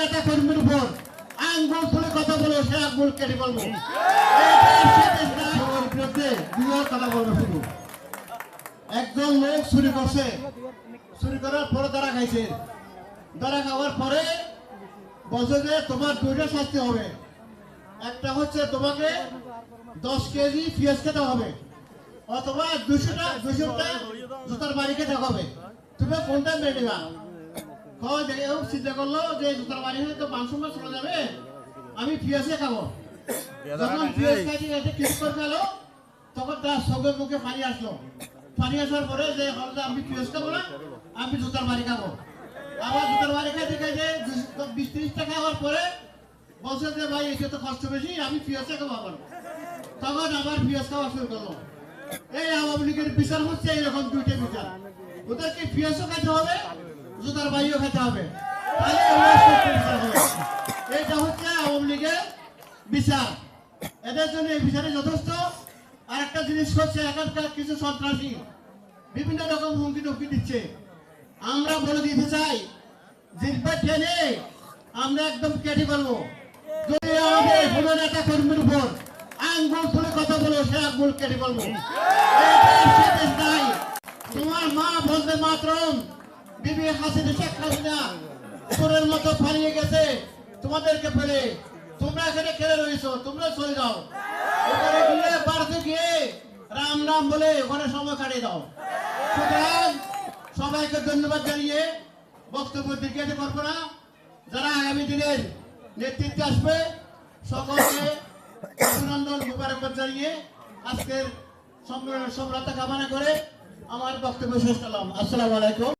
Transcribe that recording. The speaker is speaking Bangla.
নেতা কর্মীর উপর আঙ্গুল তুলে কথা বলো সে আঙ্গুল কেটে বলব বিরুদ্ধে কথা বলব শুধু একজন লোক চুরি করছে। চুরি করার পরে দাঁড়া খাইছে। দাঁড়া খাওয়ার পরে বলছে যে তোমার দুইটা শাস্তি হবে। একটা হচ্ছে তোমাকে দশ কেজি পেঁয়াজ খেতে হবে। অথবা দুশোটা দুশোটা জুতার বাড়ি খেতে হবে। তুমি কোনটা মেনে নিবা? হয় দেখে চিন্তা করল যে জুতার বাড়ি হলে তো মাংস মাছ চলে যাবে। আমি পেঁয়াজে খাব। যখন পেঁয়াজ কিছু করে গেল তখন তার সঙ্গে মুখে পানি আসলো। পানি আসার পরে যে হলদা আমি পেঁয়াজ খাব না আমি জুতার বাড়ি খাব। আবার জুতার বাড়ি খাইতে খাইতে বিশ ত্রিশ টাকা হওয়ার পরে বলছে যে ভাই এসে তো কষ্ট বেশি আমি পেঁয়াজে খাব আবার। তখন আবার পেঁয়াজ খাওয়া শুরু করল। এই আওয়ামী লীগের বিচার হচ্ছে এইরকম দুইটা বিচার। ওদেরকে পেঁয়াজও খাইতে হবে জুতার বাড়িও খেতে হবে। এইটা হচ্ছে আওয়ামী লীগের বিচার। এদের জন্য এই বিচারে যথেষ্ট। আর একটা জিনিস হচ্ছে এখানকার কিছু সন্ত্রাসী বিভিন্ন রকম হুমকি টুমকি দিচ্ছে। আমরা বলে দিতে চাই জিম্পা টেনে আমরা একদম কেটে বলব যদি আমাদের কোনো নেতা কর্মীর উপর আঙ্গুল তুলে কথা বলো, সে আঙ্গুল কেটে বলব তোমার মা বলতে মাত্রম। বিবি হাসিনা শেখ হাসিনা চোরের মতো পালিয়ে গেছে। তোমাদেরকে ফেলে। তোমরা এখানে খেলে রয়েছো? তোমরা চলে যাও। ওখানে গিয়ে বাড়িতে গিয়ে রাম রাম বলে ওখানে সময় কাটিয়ে দাও। সুতরাং সবাইকে ধন্যবাদ জানিয়ে বক্তব্য দীর্ঘায়িত করব না। যারা আগামী দিনের নেতৃত্বে আসবে, সকলকে অভিনন্দন মুবারকবাদ জানিয়ে আজকের সম্রাতা কামনা করে আমার বক্তব্য শেষ করলাম। আসসালামু আলাইকুম।